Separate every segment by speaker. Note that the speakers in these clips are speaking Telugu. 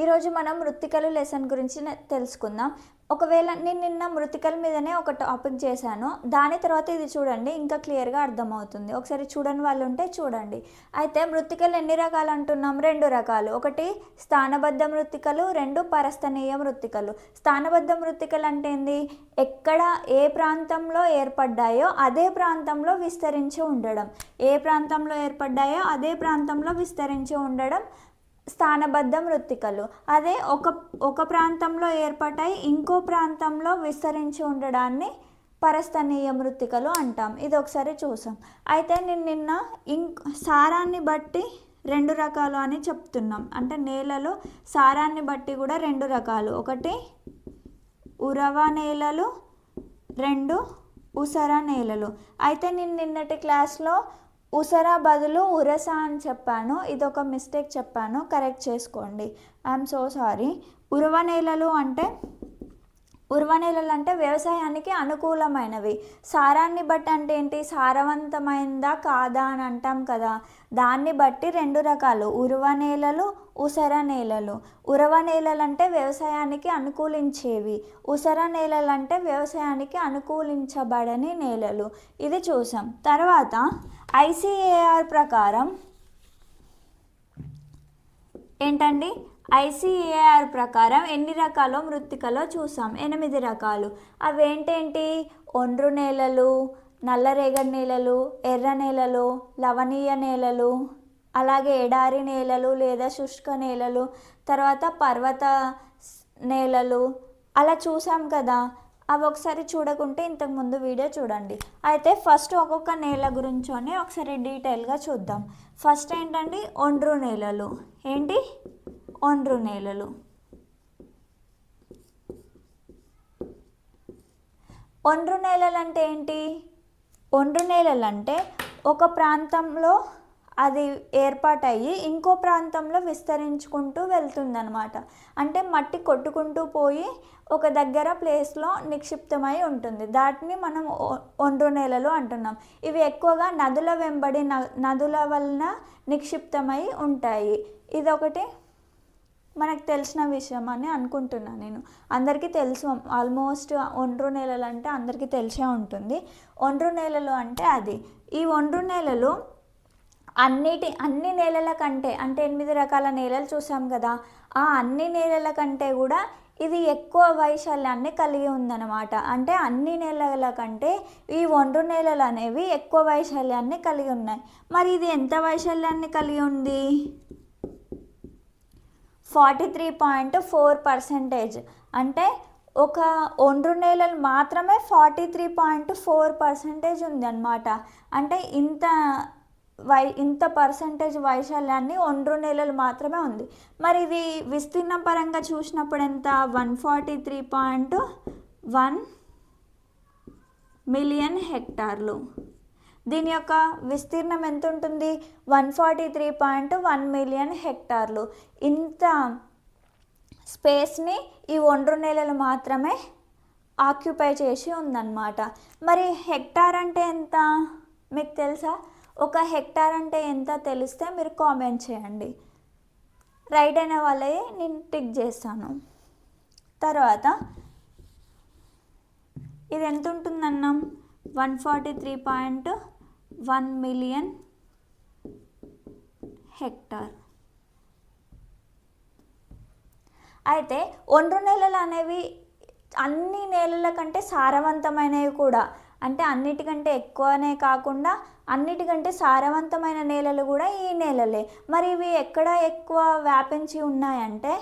Speaker 1: ఈరోజు మనం మృతికలు లెసన్ గురించి తెలుసుకుందాం. ఒకవేళ నేను నిన్న మృతికల మీదనే ఒక టాపిక్ చేశాను దాని తర్వాత ఇది చూడండి ఇంకా క్లియర్గా అర్థమవుతుంది. ఒకసారి చూడని వాళ్ళు ఉంటే చూడండి. అయితే మృతికలు ఎన్ని రకాలు అంటున్నాం? రెండు రకాలు. ఒకటి స్థానబద్ధ మృతికలు. రెండు పరస్థనీయ మృతికలు. స్థానబద్ధ మృతికలు అంటే ఏంది? ఎక్కడ ఏ ప్రాంతంలో ఏర్పడ్డాయో అదే ప్రాంతంలో విస్తరించి ఉండడం. ఏ ప్రాంతంలో ఏర్పడ్డాయో అదే ప్రాంతంలో విస్తరించి ఉండడం. స్థానబద్ధ మృత్తికలు అదే ఒక ఒక ప్రాంతంలో ఏర్పడ్డాయి ఇంకో ప్రాంతంలో విస్తరించి ఉండడాన్ని పరస్థనీయ మృత్తికలు అంటాం. ఇది ఒకసారి చూసాం. అయితే నేను నిన్న ఇంక్ సారాన్ని బట్టి రెండు రకాలు అని చెప్తున్నాం. అంటే నేలలు సారాన్ని బట్టి కూడా రెండు రకాలు. ఒకటి ఉరవ నేలలు రెండు ఉసర నేలలు. అయితే నేను నిన్నటి క్లాస్లో ఉసరా బదులు ఉరస అని చెప్పాను. ఇది ఒక మిస్టేక్ చెప్పాను. కరెక్ట్ చేసుకోండి. I'm so sorry. ఉరవ నేలలు అంటే ఉర్వ నేలలు అంటే వ్యవసాయానికి అనుకూలమైనవి. సారాన్ని బట్టి అంటే ఏంటి? సారవంతమైందా కాదా అని అంటాం కదా. దాన్ని బట్టి రెండు రకాలు. ఉర్వ నేలలు ఉసర నేలలు. ఉరవ నేలలు అంటే వ్యవసాయానికి అనుకూలించేవి. ఉసర నేలలు అంటే వ్యవసాయానికి అనుకూలించబడని నేలలు. ఇది చూసాం. తర్వాత ఐసిఏఆర్ ప్రకారం ఏంటండి? ఐసిఏఆర్ ప్రకారం ఎన్ని రకాలో మృత్తికలో చూసాం. ఎనిమిది రకాలు. అవేంటేంటి? ఒండ్రు నేలలు నల్లరేగడి నేలలు ఎర్ర నేలలు లవణీయ నేలలు అలాగే ఎడారి నేలలు లేదా శుష్క నేలలు తర్వాత పర్వత నేలలు. అలా చూసాం కదా. అవి ఒకసారి చూడకుంటే ఇంతకుముందు వీడియో చూడండి. అయితే ఫస్ట్ ఒక్కొక్క నేల గురించోనే ఒకసారి డీటెయిల్గా చూద్దాం. ఫస్ట్ ఏంటండి? ఒండ్రు నేలలు. ఏంటి? ఒండ్రు నేలలు. ఒండ్రు నేలలు అంటే ఏంటి? ఒండ్రు నేలలు అంటే ఒక ప్రాంతంలో అది ఏర్పాటయ్యి ఇంకో ప్రాంతంలో విస్తరించుకుంటూ వెళ్తుందనమాట అంటే మట్టి కొట్టుకుంటూ పోయి ఒక దగ్గర ప్లేస్లో నిక్షిప్తమై ఉంటుంది. దాటిని మనం ఒ- ఒండ్రు నేలలు అంటున్నాం. ఇవి ఎక్కువగా నదుల వెంబడి న- నదుల వలన నిక్షిప్తమై ఉంటాయి. ఇదొకటి మనకు తెలిసిన విషయం అని అనుకుంటున్నాను నేను. అందరికీ తెలుసు ఆల్మోస్ట్ ఒండ్రు నేలలు అంటే అందరికీ తెలిసే ఉంటుంది. ఒండ్రు నేలలు అంటే అది. ఈ ఒండ్రు నేలలు అన్నిటి అన్ని నేలల కంటే అంటే ఎనిమిది రకాల నేలలు చూసాం కదా ఆ అన్ని నేలల కంటే కూడా ఇది ఎక్కువ వైశాల్యాన్ని కలిగి ఉందన్నమాట. అంటే అన్ని నేలల కంటే ఈ ఒండ్రు నేలలు అనేవి ఎక్కువ వైశాల్యాన్ని కలిగి ఉన్నాయి. మరి ఇది ఎంత వైశాల్యాన్ని కలిగి ఉంది? Forty three point four percentage అంటే ఒక ఒండ్రు నేలలు మాత్రమే forty three point four percentage ఉంది అనమాట అంటే ఇంత వై ఇంత పర్సంటేజ్ వైశాల్యాన్ని ఒండ్రు నెలలు మాత్రమే ఉంది. మరి ఇది విస్తీర్ణ పరంగా చూసినప్పుడు ఎంత? One forty three point one million హెక్టార్లు. దీని యొక్క విస్తీర్ణం ఎంత ఉంటుంది one forty three point one million హెక్టార్లు. ఇంత స్పేస్ని ఈ ఒండ్రు నెలలు మాత్రమే ఆక్యుపై చేసి ఉందన్నమాట. మరి హెక్టార్ అంటే ఎంత? మీకు తెలుసా? ఒక హెక్టార్ అంటే ఎంత తెలిస్తే మీరు కామెంట్ చేయండి. రైట్ అయిన వాళ్ళే నేను టిక్ చేస్తాను. తర్వాత ఇది ఎంత ఉంటుందన్నాం? One forty three point one million hectare. అయితే ఒండ్రు నేలలు అనేవి అన్ని నేలల కంటే సారవంతమైనవి కూడా. అంటే అన్నిటికంటే ఎక్కువనే కాకుండా అన్నిటికంటే సారవంతమైన నేలలు కూడా ఈ నేలలే. మరి ఇవి ఎక్కడ ఎక్కువ వ్యాపించి ఉన్నాయంటే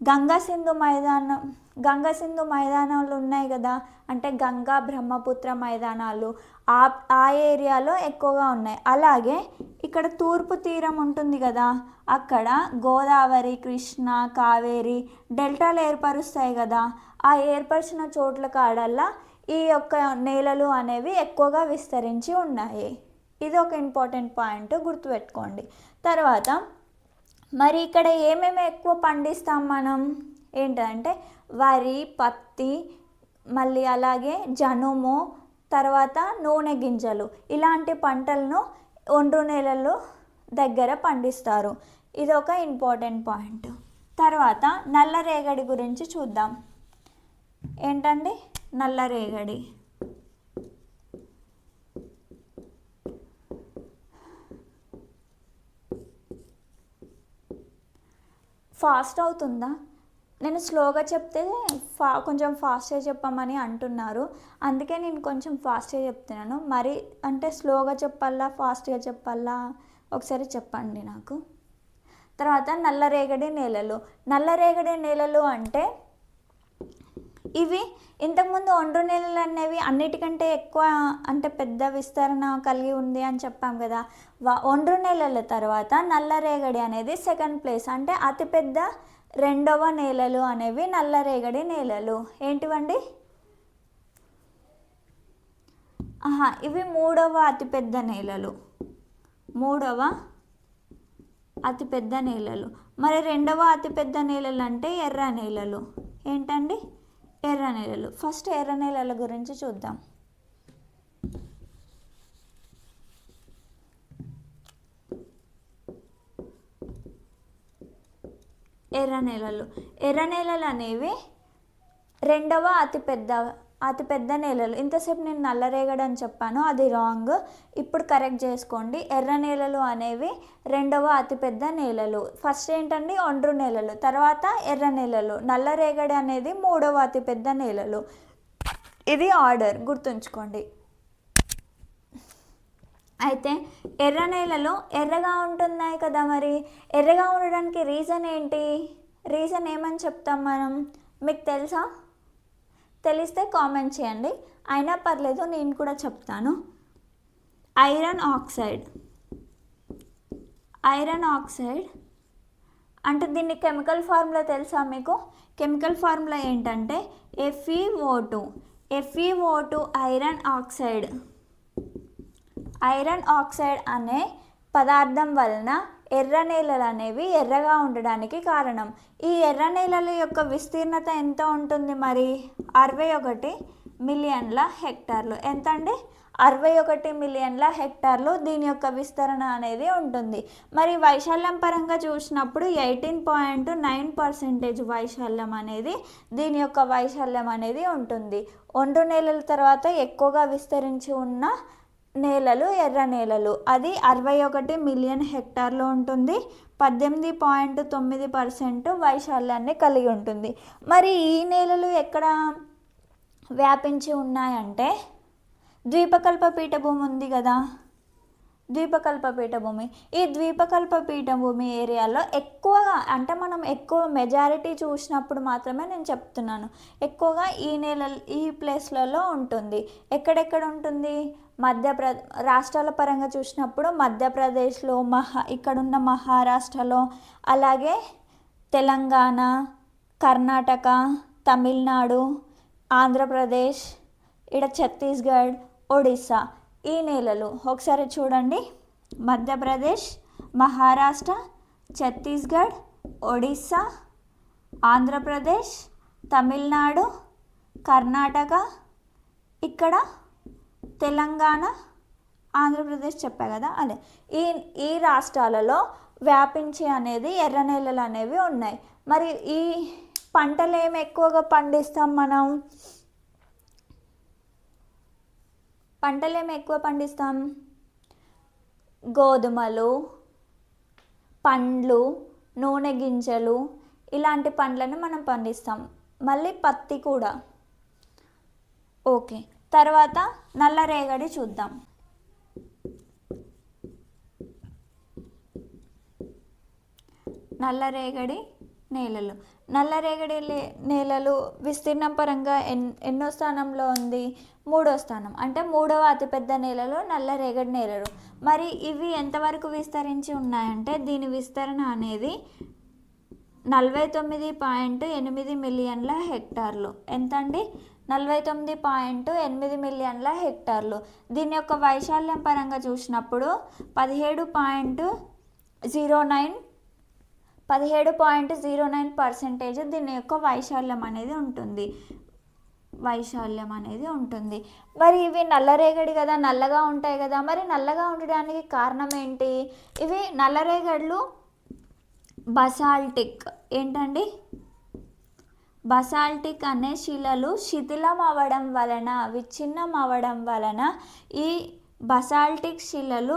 Speaker 1: గంగా సింధు మైదానం గంగా సింధు మైదానాలు ఉన్నాయి కదా. అంటే గంగా బ్రహ్మపుత్ర మైదానాలు ఆ ఆ ఏరియాలో ఎక్కువగా ఉన్నాయి. అలాగే ఇక్కడ తూర్పు తీరం ఉంటుంది కదా. అక్కడ గోదావరి కృష్ణ కావేరి డెల్టాలు ఏర్పరుస్తాయి కదా. ఆ ఏర్పరిచిన చోట్ల కాడల్లా ఈ యొక్క నేలలు అనేవి ఎక్కువగా విస్తరించి ఉన్నాయి. ఇది ఒక ఇంపార్టెంట్ పాయింట్ గుర్తుపెట్టుకోండి. తర్వాత మరి ఇక్కడ ఏమేమి ఎక్కువ పండిస్తాం మనం? ఏంటంటే వరి పత్తి మళ్ళీ అలాగే జనుము తర్వాత నూనె గింజలు. ఇలాంటి పంటలను ఒండ్రు నేలల్లో దగ్గర పండిస్తారు. ఇది ఒక ఇంపార్టెంట్ పాయింట్. తర్వాత నల్ల రేగడి గురించి చూద్దాం. ఏంటండి నల్ల రేగడి? ఫాస్ట్ అవుతుందా? నేను స్లోగా చెప్తే ఫా కొంచెం ఫాస్ట్గా చెప్పమని అంటున్నారు. అందుకే నేను కొంచెం ఫాస్ట్గా చెప్తున్నాను. మరి అంటే స్లోగా చెప్పాలా ఫాస్ట్గా చెప్పాలా? ఒకసారి చెప్పండి నాకు. తర్వాత నల్లరేగడి నేలలు. నల్లరేగడి నేలలు అంటే ఇవి ఇంతకుముందు ఒండ్రు నేలలు అనేవి అన్నిటికంటే ఎక్కువ అంటే పెద్ద విస్తరణ కలిగి ఉంది అని చెప్పాం కదా. వా ఒండ్రు నేలల తర్వాత నల్లరేగడి అనేది సెకండ్ ప్లేస్. అంటే అతిపెద్ద రెండవ నేలలు అనేవి నల్లరేగడి నేలలు. ఏంటివండి? ఆహా ఇవి మూడవ అతిపెద్ద నేలలు. మూడవ అతిపెద్ద నేలలు. మరి రెండవ అతిపెద్ద నేలలు అంటే ఎర్ర నేలలు. ఏంటండి? ఎర్ర నేలలు. ఫస్ట్ ఎర్ర నేలల గురించి చూద్దాం. ఎర్ర నేలలు. ఎర్ర నేలలు అనేవి రెండవ అతిపెద్ద అతిపెద్ద నేలలు. ఇంతసేపు నేను నల్లరేగడి అని చెప్పాను అది రాంగ్. ఇప్పుడు కరెక్ట్ చేసుకోండి. ఎర్ర నేలలు అనేవి రెండవ అతిపెద్ద నేలలు. ఫస్ట్ ఏంటండి? ఒండ్రు నేలలు. తర్వాత ఎర్ర నేలలు. నల్లరేగడి అనేది మూడవ అతిపెద్ద నేలలు. ఇది ఆర్డర్. గుర్తుంచుకోండి. అయితే ఎర్ర నేలలు ఎర్రగా ఉంటున్నాయి కదా మరి? ఎర్రగా ఉండడానికి రీజన్ ఏంటి? రీజన్ ఏమని చెప్తాం మనం? మీకు తెలుసా? తెలిస్తే కామెంట్ చేయండి. అయినా పర్లేదు నేను కూడా చెప్తాను. Iron oxide. Iron oxide. అంటే దీన్ని కెమికల్ ఫార్ములా తెలుసా మీకు? కెమికల్ ఫార్ములా ఏంటంటే FEO two FEO two iron oxide. Iron oxide అనే పదార్థం వలన ఎర్ర నేలలు అనేవి ఎర్రగా ఉండడానికి కారణం. ఈ ఎర్ర నేలల యొక్క విస్తీర్ణత ఎంత ఉంటుంది మరి? అరవై ఒకటి మిలియన్ల హెక్టార్లు. ఎంత అండి? అరవై ఒకటి మిలియన్ల హెక్టార్లు దీని యొక్క విస్తరణ అనేది ఉంటుంది. మరి వైశాల్యం పరంగా చూసినప్పుడు ఎయిటీన్ పాయింట్ నైన్ పర్సెంటేజ్ వైశాల్యం అనేది దీని యొక్క వైశాల్యం అనేది ఉంటుంది. ఒండ్రు నేలల తర్వాత ఎక్కువగా విస్తరించి ఉన్న నేలలు ఎర్ర నేలలు. అది అరవై ఒకటి మిలియన్ హెక్టార్లో ఉంటుంది. పద్దెనిమిది పాయింట్ తొమ్మిది పర్సెంట్ వైశాల్యాన్ని కలిగి ఉంటుంది. మరి ఈ నేలలు ఎక్కడ వ్యాపించి ఉన్నాయంటే ద్వీపకల్ప పీఠభూమి ఉంది కదా. ద్వీపకల్ప పీఠభూమి. ఈ ద్వీపకల్ప పీఠభూమి ఏరియాలో ఎక్కువగా అంటే మనం ఎక్కువ మెజారిటీ చూసినప్పుడు మాత్రమే నేను చెప్తున్నాను. ఎక్కువగా ఈ నేల ఈ ప్లేస్లలో ఉంటుంది. ఎక్కడెక్కడ ఉంటుంది? మధ్యప్ర రాష్ట్రాల పరంగా చూసినప్పుడు మధ్యప్రదేశ్లో మహా ఇక్కడున్న మహారాష్ట్రలో అలాగే తెలంగాణ కర్ణాటక తమిళనాడు ఆంధ్రప్రదేశ్ ఇక్కడ ఛత్తీస్గఢ్ ఒడిస్సా ఈ నేలలు. ఒకసారి చూడండి. మధ్యప్రదేశ్ మహారాష్ట్ర ఛత్తీస్గఢ్ ఒడిస్సా ఆంధ్రప్రదేశ్ తమిళనాడు కర్ణాటక ఇక్కడ తెలంగాణ ఆంధ్రప్రదేశ్ చెప్పా కదా అదే ఈ ఈ రాష్ట్రాలలో వ్యాపించి అనేది ఎర్ర నేలలు అనేవి ఉన్నాయి. మరి ఈ పంటలు ఏమి ఎక్కువగా పండిస్తాం మనం? పంటలు ఏమి ఎక్కువ పండిస్తాం? గోధుమలు పండ్లు నూనె గింజలు ఇలాంటి పండ్లను మనం పండిస్తాం. మళ్ళీ పత్తి కూడా. ఓకే. తర్వాత నల్లరేగడి చూద్దాం. నల్లరేగడి నేలలు. నల్లరేగడి నేలలు విస్తీర్ణం పరంగా ఎన్ ఎన్నో స్థానంలో ఉంది? మూడో స్థానం. అంటే మూడవ అతిపెద్ద నేలలు నల్లరేగడి నేలలు. మరి ఇవి ఎంతవరకు విస్తరించి ఉన్నాయంటే దీని విస్తరణ అనేది నలభై తొమ్మిది పాయింట్ ఎనిమిది మిలియన్ల హెక్టార్లు. ఎంత అండి నలభై తొమ్మిది పాయింట్ ఎనిమిది మిలియన్ల హెక్టార్లు. దీని యొక్క వైశాల్యం పరంగా చూసినప్పుడు పదిహేడు పాయింట్ జీరో నైన్ పదిహేడు పాయింట్ జీరో నైన్ పర్సెంటేజ్ దీని యొక్క వైశాల్యం అనేది ఉంటుంది. వైశాల్యం అనేది ఉంటుంది. మరి ఇవి నల్లరేగడి కదా నల్లగా ఉంటాయి కదా మరి నల్లగా ఉండడానికి కారణం ఏంటి? ఇవి నల్లరేగడ్లు బసాల్టిక్ ఏంటండి? బసాల్టిక్ అనే శిలలు శిథిలం అవ్వడం వలన విచ్ఛిన్నం అవ్వడం వలన ఈ బసాల్టిక్ శిలలు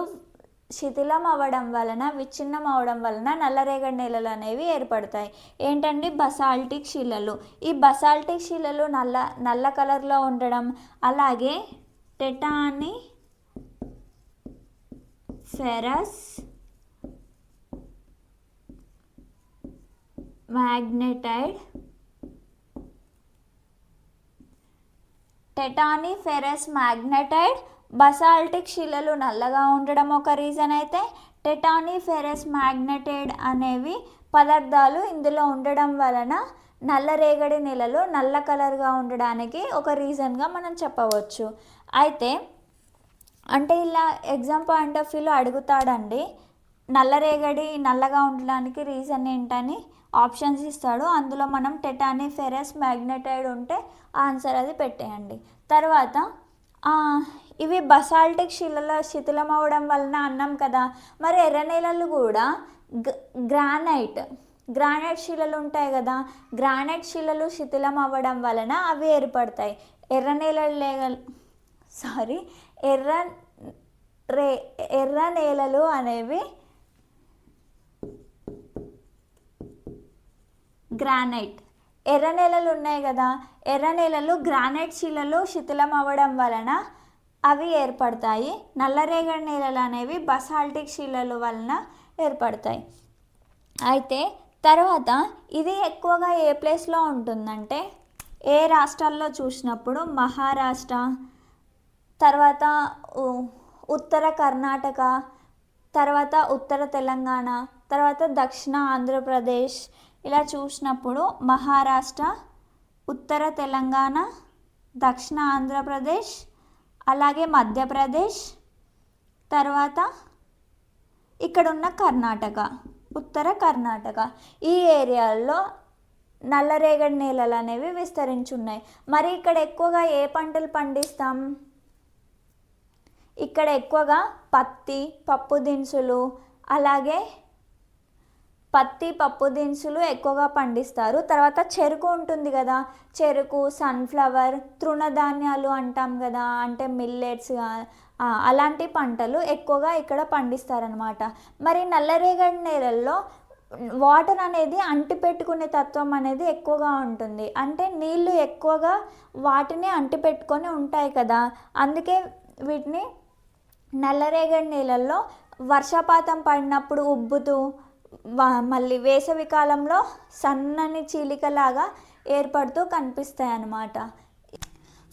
Speaker 1: శిథిలం అవ్వడం వలన విచ్ఛిన్నం అవ్వడం వలన నల్లరేగడి నేలలు అనేవి ఏర్పడతాయి. ఏంటండి బసాల్టిక్ శిలలు? ఈ బసాల్టిక్ శిలలు నల్ల నల్ల కలర్లో ఉండడం అలాగే titaniferous magnetite titaniferous magnetite basaltic శిలలు నల్లగా ఉండడం ఒక రీజన్ అయితే టెటానీ ఫెరస్ మ్యాగ్నెటైడ్ అనేవి పదార్థాలు ఇందులో ఉండడం వలన నల్లరేగడి నెలలు నల్ల కలర్గా ఉండడానికి ఒక రీజన్గా మనం చెప్పవచ్చు. అయితే అంటే ఇలా ఎగ్జామ్ పాయింట్ ఆఫ్ వ్యూలో అడుగుతాడండి నల్లరేగడి నల్లగా ఉండడానికి రీజన్ ఏంటని ఆప్షన్స్ ఇస్తాడు. అందులో మనం టెటానీ ఫెరస్ మ్యాగ్నెటైడ్ ఉంటే ఆన్సర్ అది పెట్టేయండి. తర్వాత ఇవి బసాల్టిక్ శిలల శిథిలం అవ్వడం వలన అన్నాం కదా. మరి ఎర్ర నేలలు కూడా గ్రానైట్ గ్రానైట్ శిలలు ఉంటాయి కదా. గ్రానైట్ శిలలు శిథిలం అవ్వడం వలన అవి ఏర్పడతాయి. ఎర్ర నేలలు లేగ సారీ ఎర్ర రే ఎర్ర నేలలు అనేవి గ్రానైట్. ఎర్ర నేలలు ఉన్నాయి కదా ఎర్ర నేలలు గ్రానైట్ శిలలు శిథిలం అవ్వడం వలన అవి ఏర్పడతాయి. నల్లరేగడి నేలలు అనేవి బసాల్టిక్ శిలలు వలన ఏర్పడతాయి. అయితే తర్వాత ఇది ఎక్కువగా ఏ ప్లేస్లో ఉంటుందంటే ఏ రాష్ట్రాల్లో చూసినప్పుడు మహారాష్ట్ర తర్వాత ఉత్తర కర్ణాటక తర్వాత ఉత్తర తెలంగాణ తర్వాత దక్షిణ ఆంధ్రప్రదేశ్ ఇలా చూసినప్పుడు మహారాష్ట్ర ఉత్తర తెలంగాణ దక్షిణ ఆంధ్రప్రదేశ్ అలాగే మధ్యప్రదేశ్ తర్వాత ఇక్కడ ఉన్న కర్ణాటక ఉత్తర కర్ణాటక. ఈ ఏరియాల్లో నల్లరేగడి నేలలు అనేవి విస్తరించున్నాయి. మరి ఇక్కడ ఎక్కువగా ఏ పంటలు పండిస్తాం? ఇక్కడ ఎక్కువగా పత్తి పప్పు దినుసులు అలాగే పత్తి పప్పు దినుసులు ఎక్కువగా పండిస్తారు. తర్వాత చెరుకు ఉంటుంది కదా. చెరుకు సన్ఫ్లవర్ తృణధాన్యాలు అంటాం కదా. అంటే మిల్లెట్స్ అలాంటి పంటలు ఎక్కువగా ఇక్కడ పండిస్తారనమాట మరి నల్లరేగడి నేలల్లో వాటర్ అనేది అంటిపెట్టుకునే తత్వం అనేది ఎక్కువగా ఉంటుంది. అంటే నీళ్ళు ఎక్కువగా వాటిని అంటిపెట్టుకొని ఉంటాయి కదా. అందుకే వీటిని నల్లరేగడి నీళ్ళల్లో వర్షపాతం పడినప్పుడు ఉబ్బుతూ మళ్ళీ వేసవి కాలంలో సన్నని చీలికలాగా ఏర్పడుతూ కనిపిస్తాయి అన్నమాట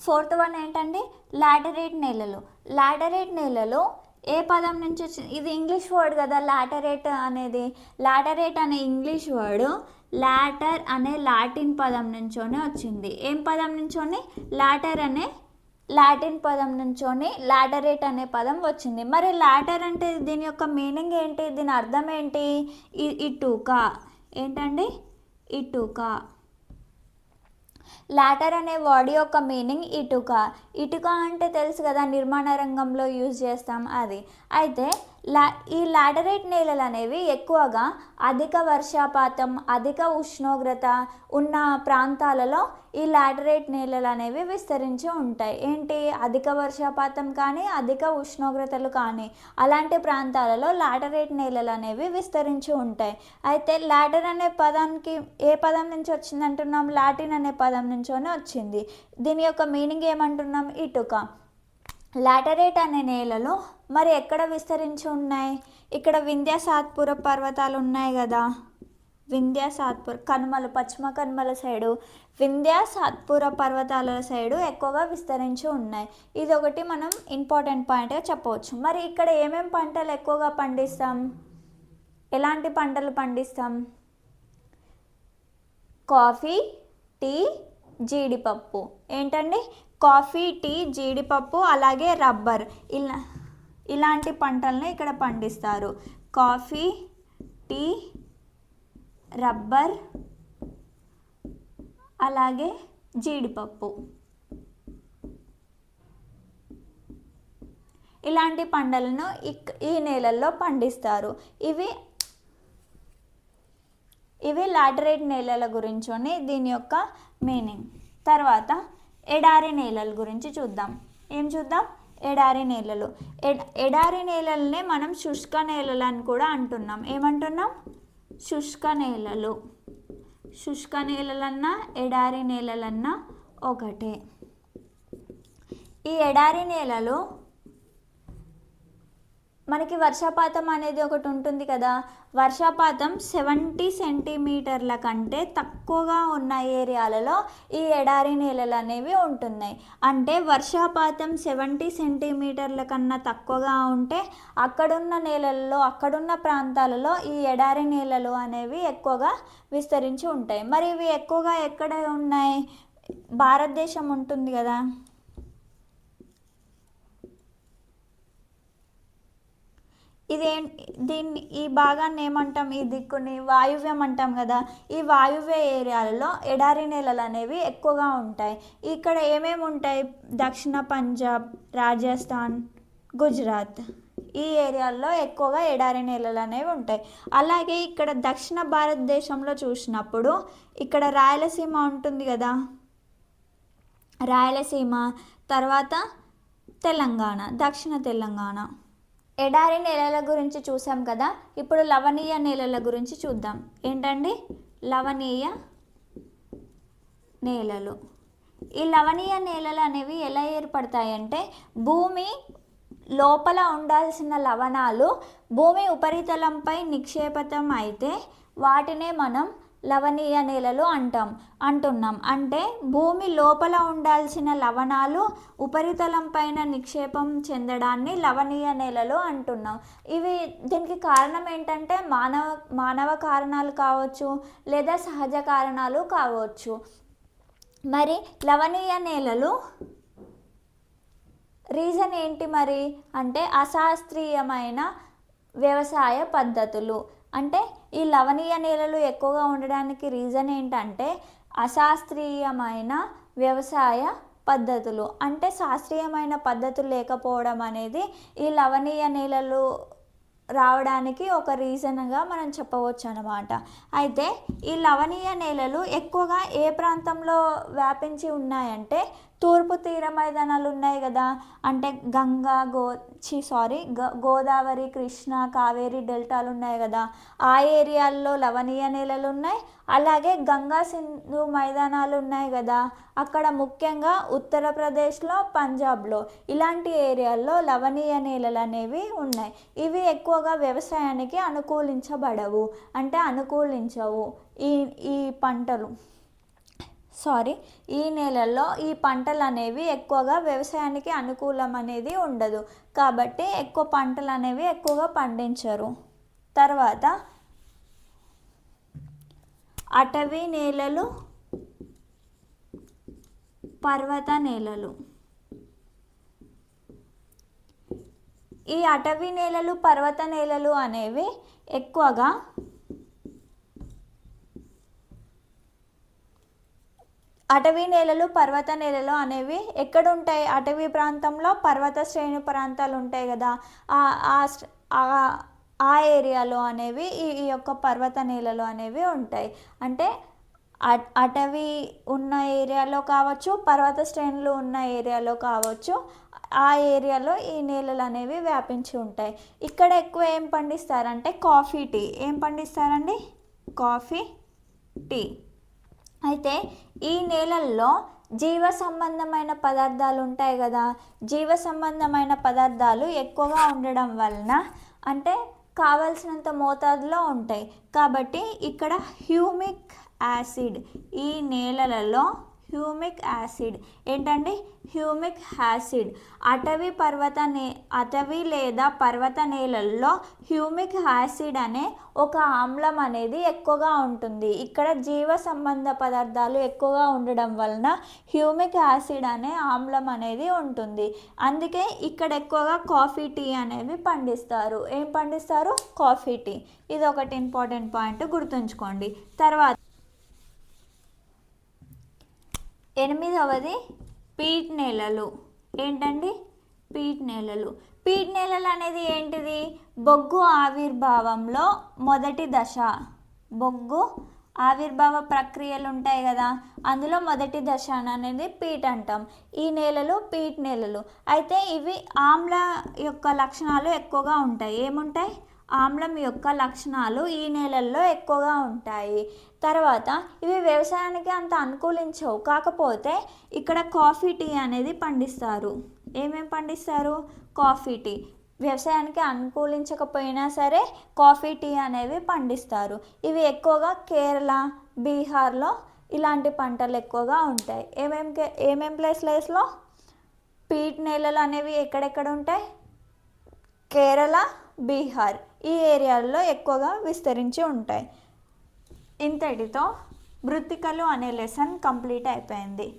Speaker 1: ఫోర్త్ వన్ ఏంటండి? లాటరేట్ నేలలు. లాటరేట్ నేలలు ఏ పదం నుంచి వచ్చింది ఇది ఇంగ్లీష్ వర్డ్ కదా లాటరేట్ అనేది. లాటరేట్ అనే ఇంగ్లీష్ వర్డ్ లాటర్ అనే లాటిన్ పదం నుంచోనే వచ్చింది. ఏం పదం నుంచోని? లాటర్ అనే లాటిన్ పదం నుంచోని లాటరేట్ అనే పదం వచ్చింది. మరి లాటర్ అంటే దీని యొక్క మీనింగ్ ఏంటి? దీని అర్థం ఏంటి? ఇటుక. ఏంటండి? ఇటుక. లాటర్ అనే వర్డ్ యొక్క మీనింగ్ ఇటుక. ఇటుక అంటే తెలుసు కదా నిర్మాణ రంగంలో యూజ్ చేస్తాం అది. అయితే లా ఈ లాటరైట్ నేలలు అనేవి ఎక్కువగా అధిక వర్షపాతం అధిక ఉష్ణోగ్రత ఉన్న ప్రాంతాలలో ఈ లాటరైట్ నేలలు అనేవి విస్తరించి ఉంటాయి. ఏంటి? అధిక వర్షపాతం కానీ అధిక ఉష్ణోగ్రతలు కానీ అలాంటి ప్రాంతాలలో లాటరైట్ నేలలు అనేవి విస్తరించి ఉంటాయి. అయితే లాటర్ అనే పదానికి ఏ పదం నుంచి వచ్చింది అంటున్నాం లాటిన్ అనే పదం నుంచోనే వచ్చింది. దీని యొక్క మీనింగ్ ఏమంటున్నాం? ఇటుక. లాటరేట్ అనే నేలలో మరి ఎక్కడ విస్తరించి ఉన్నాయి? ఇక్కడ వింధ్యా సాత్పుర పర్వతాలు ఉన్నాయి కదా వింధ్యా సాత్పుర కనుమలు పశ్చిమ కనుమల సైడు వింధ్యా సాత్పుర పర్వతాల సైడు ఎక్కువగా విస్తరించి ఉన్నాయి. ఇది ఒకటి మనం ఇంపార్టెంట్ పాయింట్గా చెప్పవచ్చు. మరి ఇక్కడ ఏమేమి పంటలు ఎక్కువగా పండిస్తాం? ఎలాంటి పంటలు పండిస్తాం? కాఫీ టీ జీడిపప్పు. ఏంటండి? కాఫీ టీ జీడిపప్పు అలాగే రబ్బర్ ఇలా ఇలాంటి పంటలను ఇక్కడ పండిస్తారు. కాఫీ టీ రబ్బర్ అలాగే జీడిపప్పు. ఇలాంటి పంటలను ఈ నేలల్లో పండిస్తారు. ఇవి ఇవి లాటరైట్ నేలల గురించి దీని యొక్క మీనింగ్. తర్వాత ఎడారి నేలల గురించి చూద్దాం. ఏం చూద్దాం? ఎడారి నేలలు. ఎడ ఎడారి నేలలనే మనం శుష్క నేలలు అని కూడా అంటున్నాం. ఏమంటున్నాం? శుష్క నేలలు. శుష్క నేలలన్నా ఎడారి నేలలన్నా ఒకటే. ఈ ఎడారి నేలలు మనకి వర్షపాతం అనేది ఒకటి ఉంటుంది కదా. వర్షపాతం సెవెంటీ సెంటీమీటర్ల కంటే తక్కువగా ఉన్న ఏరియాలలో ఈ ఎడారి నేలలు అనేవి ఉంటున్నాయి. అంటే వర్షపాతం సెవెంటీ సెంటీమీటర్ల కన్నా తక్కువగా ఉంటే అక్కడున్న నేలల్లో అక్కడున్న ప్రాంతాలలో ఈ ఎడారి నేలలు అనేవి ఎక్కువగా విస్తరించి ఉంటాయి. మరి ఇవి ఎక్కువగా ఎక్కడ ఉన్నాయి? భారతదేశం ఉంటుంది కదా. ఇదేం దీన్ని ఈ భాగాన్ని ఏమంటాం? ఈ దిక్కుని వాయువ్యం అంటాం కదా. ఈ వాయువ్య ఏరియాలలో ఎడారి నేలలు అనేవి ఎక్కువగా ఉంటాయి. ఇక్కడ ఏమేమి ఉంటాయి? దక్షిణ పంజాబ్ రాజస్థాన్ గుజరాత్. ఈ ఏరియాల్లో ఎక్కువగా ఎడారి నేలలు అనేవి ఉంటాయి. అలాగే ఇక్కడ దక్షిణ భారతదేశంలో చూసినప్పుడు ఇక్కడ రాయలసీమ ఉంటుంది కదా. రాయలసీమ తర్వాత తెలంగాణ దక్షిణ తెలంగాణ. ఎడారి నేలల గురించి చూసాం కదా ఇప్పుడు లవణీయ నేలల గురించి చూద్దాం. ఏంటండి? లవణీయ నేలలు. ఈ లవణీయ నేలలు అనేవి ఎలా ఏర్పడతాయంటే భూమి లోపల ఉండాల్సిన లవణాలు భూమి ఉపరితలంపై నిక్షేపితం అయితే వాటినే మనం లవణీయ నేలలు అంటాం అంటున్నాం. అంటే భూమి లోపల ఉండాల్సిన లవణాలు ఉపరితలం పైన నిక్షేపం చెందడాన్ని లవణీయ నేలలు అంటున్నాం. ఇవి దీనికి కారణం ఏంటంటే మానవ మానవ కారణాలు కావచ్చు లేదా సహజ కారణాలు కావచ్చు. మరి లవణీయ నేలలు రీజన్ ఏంటి మరి? అంటే అశాస్త్రీయమైన వ్యవసాయ పద్ధతులు. అంటే ఈ లవణీయ నేలలు ఎక్కువగా ఉండడానికి రీజన్ ఏంటంటే అశాస్త్రీయమైన వ్యవసాయ పద్ధతులు. అంటే శాస్త్రీయమైన పద్ధతులు లేకపోవడం అనేది ఈ లవణీయ నేలలు రావడానికి ఒక రీజన్గా మనం చెప్పవచ్చు అనమాట అయితే ఈ లవణీయ నేలలు ఎక్కువగా ఏ ప్రాంతంలో వ్యాపించి ఉన్నాయంటే తూర్పు తీర మైదానాలు ఉన్నాయి కదా. అంటే గంగా గో చి సారీ గ గోదావరి కృష్ణ కావేరి డెల్టాలు ఉన్నాయి కదా. ఆ ఏరియాల్లో లవణీయ నేలలు ఉన్నాయి అలాగే గంగా సింధు మైదానాలు ఉన్నాయి కదా. అక్కడ ముఖ్యంగా ఉత్తరప్రదేశ్లో పంజాబ్లో ఇలాంటి ఏరియాల్లో లవణీయ నేలలు అనేవి ఉన్నాయి. ఇవి ఎక్కువగా వ్యవసాయానికి అనుకూలించబడవు. అంటే అనుకూలించవు ఈ ఈ పంటలు. సారీ ఈ నెలల్లో ఈ పంటలు అనేవి ఎక్కువగా వ్యవసాయానికి అనుకూలం అనేది ఉండదు. కాబట్టి ఎక్కువ పంటలు అనేవి ఎక్కువగా పండించరు. తర్వాత అటవీ నేలలు పర్వత నేలలు. ఈ అటవీ నేలలు పర్వత నేలలు అనేవి ఎక్కువగా అటవీ నేలలు పర్వత నేలలు అనేవి ఎక్కడ ఉంటాయి అటవీ ప్రాంతంలో పర్వత శ్రేణి ప్రాంతాలు ఉంటాయి కదా. ఆ ఏరియాలో అనేవి ఈ ఈ యొక్క పర్వత నేలలు అనేవి ఉంటాయి. అంటే అటవీ ఉన్న ఏరియాలో కావచ్చు పర్వత శ్రేణులు ఉన్న ఏరియాలో కావచ్చు ఆ ఏరియాలో ఈ నేలలు అనేవి వ్యాపించి ఉంటాయి. ఇక్కడ ఎక్కువ ఏం పండిస్తారంటే కాఫీ టీ. ఏం పండిస్తారండి? Coffee tea. అయితే ఈ నేలల్లో జీవ సంబంధమైన పదార్థాలు ఉంటాయి కదా జీవ సంబంధమైన పదార్థాలు ఎక్కువగా ఉండడం వలన అంటే కావలసినంత మోతాదులో ఉంటాయి. కాబట్టి ఇక్కడ హ్యూమిక్ యాసిడ్ ఈ నేలలలో హ్యూమిక్ యాసిడ్. ఏంటండి? Humic acid. అటవీ పర్వత నే అటవీ లేదా పర్వత నేలల్లో హ్యూమిక్ యాసిడ్ అనే ఒక ఆమ్లం అనేది ఎక్కువగా ఉంటుంది. ఇక్కడ జీవ సంబంధ పదార్థాలు ఎక్కువగా ఉండడం వలన హ్యూమిక్ యాసిడ్ అనే ఆమ్లం అనేది ఉంటుంది. అందుకే ఇక్కడ ఎక్కువగా కాఫీ టీ అనేవి పండిస్తారు. ఏం పండిస్తారు? Coffee tea. ఇది ఒకటి ఇంపార్టెంట్ పాయింట్ గుర్తుంచుకోండి. తర్వాత ఎనిమిదవది పీట్ నేలలు. ఏంటండి? పీట్ నేలలు. పీట్ నేలలు అనేది ఏంటిది? బొగ్గు ఆవిర్భావంలో మొదటి దశ. బొగ్గు ఆవిర్భావ ప్రక్రియలు ఉంటాయి కదా అందులో మొదటి దశ అనేది పీట్ అంటాం. ఈ నేలలు పీట్ నేలలు. అయితే ఇవి ఆమ్ల యొక్క లక్షణాలు ఎక్కువగా ఉంటాయి. ఏముంటాయి? ఆమ్లం యొక్క లక్షణాలు ఈ నేలల్లో ఎక్కువగా ఉంటాయి. తర్వాత ఇవి వ్యవసాయానికి అంత అనుకూలించవు. కాకపోతే ఇక్కడ కాఫీ టీ అనేది పండిస్తారు. ఏమేమి పండిస్తారు? Coffee tea. వ్యవసాయానికి అనుకూలించకపోయినా సరే కాఫీ టీ అనేవి పండిస్తారు. ఇవి ఎక్కువగా కేరళ బీహార్లో ఇలాంటి పంటలు ఎక్కువగా ఉంటాయి. ఏమేమి ఏమేం ప్లేస్లో? పీట్ నేలలు అనేవి ఎక్కడెక్కడ ఉంటాయి? కేరళ బీహార్. ఈ ఏరియాల్లో ఎక్కువగా విస్తరించి ఉంటాయి. ఇంతటితో మృతికలు అనే లెసన్ కంప్లీట్ అయిపోయింది.